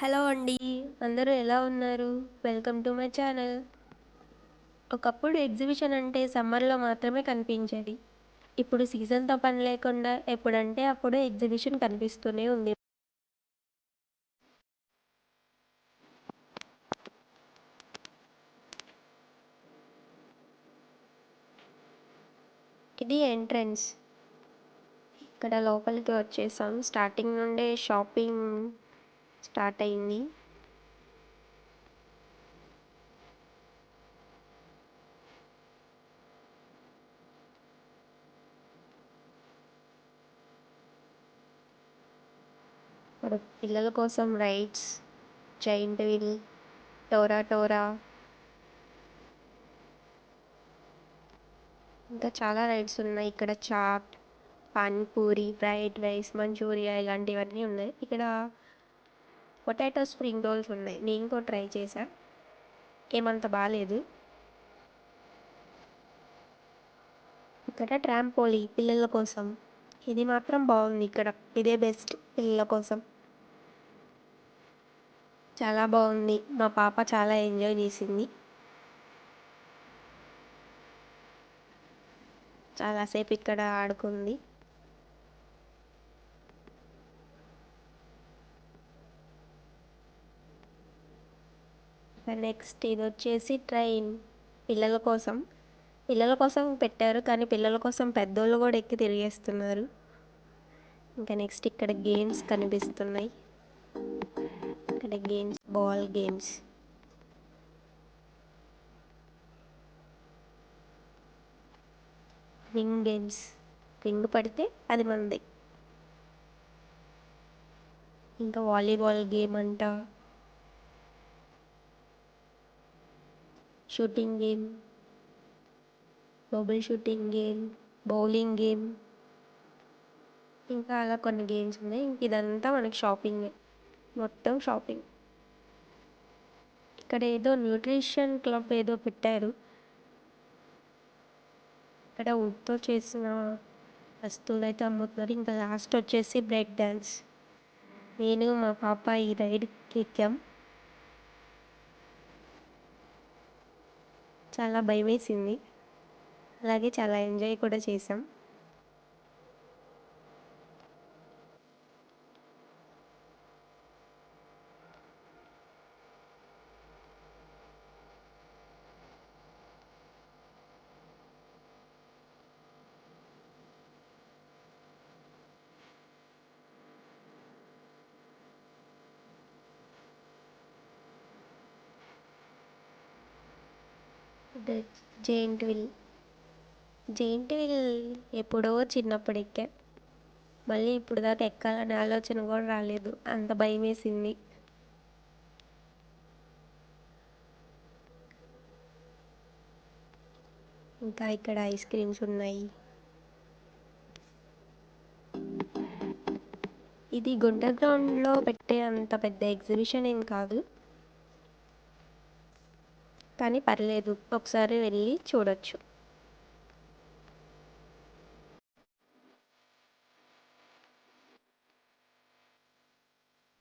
Hello అండి. అందరూ ఎలా ఉన్నారు? Welcome to my channel. ఒకప్పుడు ఎగ్జిబిషన్ అంటే సమ్మర్లో మాత్రమే కనిపించేది. ఇప్పుడు సీజన్తో పని లేకుండా ఎప్పుడంటే అప్పుడు ఎగ్జిబిషన్ కనిపిస్తూనే ఉంది. ఇది ఎంట్రన్స్. ఇక్కడ లోపలికి వచ్చేసాం. స్టార్టింగ్ నుండే షాపింగ్ స్టార్ట్ అయింది. పిల్లల కోసం రైడ్స్ జైంట్ వీల్ టోరా టోరా ఇంకా చాలా రైడ్స్ ఉన్నాయి. ఇక్కడ chaat panipuri fried rice Manchuria ఇలాంటివన్నీ ఉన్నాయి. ఇక్కడ పొటాటో స్ప్రింగ్ రోల్స్ ఉన్నాయి. నేను కూడా ట్రై చేశా. ఏమంత బాగాలేదు ఇక్కడ ట్రాంపోలీ పిల్లల కోసం. ఇది మాత్రం బాగుంది ఇక్కడ. ఇదే బెస్ట్ పిల్లల కోసం. చాలా బాగుంది. మా పాప చాలా ఎంజాయ్ చేసింది. చాలాసేపు ఇక్కడ ఆడుకుంది. నెక్స్ట్ ఇది వచ్చేసి ట్రైన్ పిల్లల కోసం. పిల్లల కోసం పెట్టారు కానీ పిల్లల కోసం పెద్దోళ్ళు కూడా ఎక్కి తిరిగేస్తున్నారు. ఇంకా నెక్స్ట్ ఇక్కడ గేమ్స్ కనిపిస్తున్నాయి. ఇక్కడ games ball games ring games ring పడితే అది మంది ఇంకా వాలీబాల్ గేమ్ అంట. Shooting game bubble shooting game bowling game ఇంకా అలా కొన్ని గేమ్స్ ఉన్నాయి. ఇంక ఇదంతా మనకి షాపింగ్ మొత్తం షాపింగ్ ఇక్కడ ఏదో న్యూట్రిషన్ క్లబ్ ఏదో పెట్టారు. ఇక్కడ వుడ్తో చేసిన వస్తువులు అయితే అమ్ముతున్నారు. ఇంకా లాస్ట్ వచ్చేసి బ్రేక్ డ్యాన్స్ నేను మా పాప ఈ రైడ్కి ఎక్కాం. చాలా భయం వేసింది అలాగే చాలా ఎంజాయ్ కూడా చేసాం జెయింట్ వీల్ జెయింట్ వీల్ ఎప్పుడో చిన్నప్పుడు ఎక్కా మళ్ళీ ఇప్పుడు దాకా ఎక్కాలనే ఆలోచన కూడా రాలేదు. అంత భయం వేసింది ఇంకా ఇక్కడ ఐస్ క్రీమ్స్ ఉన్నాయి. ఇది గుంట గ్రౌండ్లో పెట్టే అంత పెద్ద ఎగ్జిబిషన్ ఏం కాదు. కానీ పర్లేదు. ఒకసారి వెళ్ళి చూడొచ్చు.